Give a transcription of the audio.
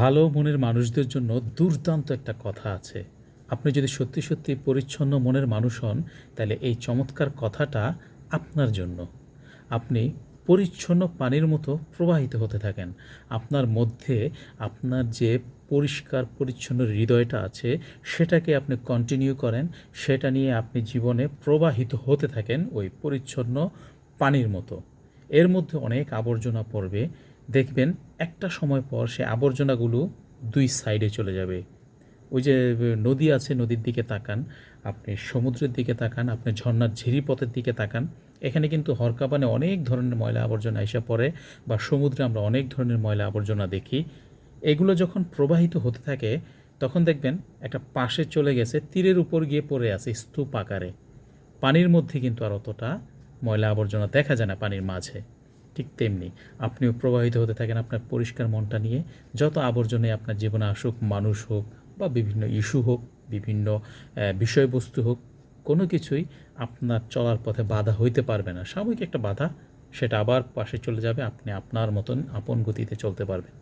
ভালো মনের মানুষদের জন্য দুর্দান্ত একটা কথা আছে। আপনি যদি সত্যি সত্যি পরিচ্ছন্ন মনের মানুষ হন, তাহলে এই চমৎকার কথাটা আপনার জন্য। আপনি পরিচ্ছন্ন পানির মতো প্রবাহিত হতে থাকেন। আপনার মধ্যে আপনার যে পরিষ্কার, পরিচ্ছন্ন হৃদয়টা আছে, সেটাকে আপনি কন্টিনিউ করেন। সেটা নিয়ে আপনি জীবনে প্রবাহিত হতে থাকেন ওই পরিচ্ছন্ন পানির মতো। এর মধ্যে অনেক আবর্জনা পড়বে। দেখবেন একটা সময় পর সে আবর্জনাগুলো দুই সাইডে চলে যাবে। ওই যে নদী আছে, নদীর দিকে তাকান, আপনি সমুদ্রের দিকে তাকান, আপনি ঝর্ণার ঝিরিপথের দিকে তাকান, এখানে কিন্তু হরকাবানে অনেক ধরনের ময়লা আবর্জনা এসে পড়ে বা সমুদ্রে আমরা অনেক ধরনের ময়লা আবর্জনা দেখি। এগুলো যখন প্রবাহিত হতে থাকে, তখন দেখবেন একটা পাশে চলে গেছে, তীরের উপর গিয়ে পড়ে আছে স্তূপ আকারে। পানির মধ্যে কিন্তু আর অতটা ময়লা আবর্জনা দেখা যায় না পানির মাঝে। ঠিক তেমনি আপনিও প্রবাহিত হতে থাকেন আপনার পরিষ্কার মনটা নিয়ে। যত আবর্জনে আপনার জীবনে আসুক, মানুষ হোক বা বিভিন্ন ইস্যু হোক, বিভিন্ন বিষয়বস্তু হোক, কোনো কিছুই আপনার চলার পথে বাধা হইতে পারবে না। সাময়িক একটা বাধা, সেটা আবার পাশে চলে যাবে, আপনি আপনার মতন আপন গতিতে চলতে পারবেন।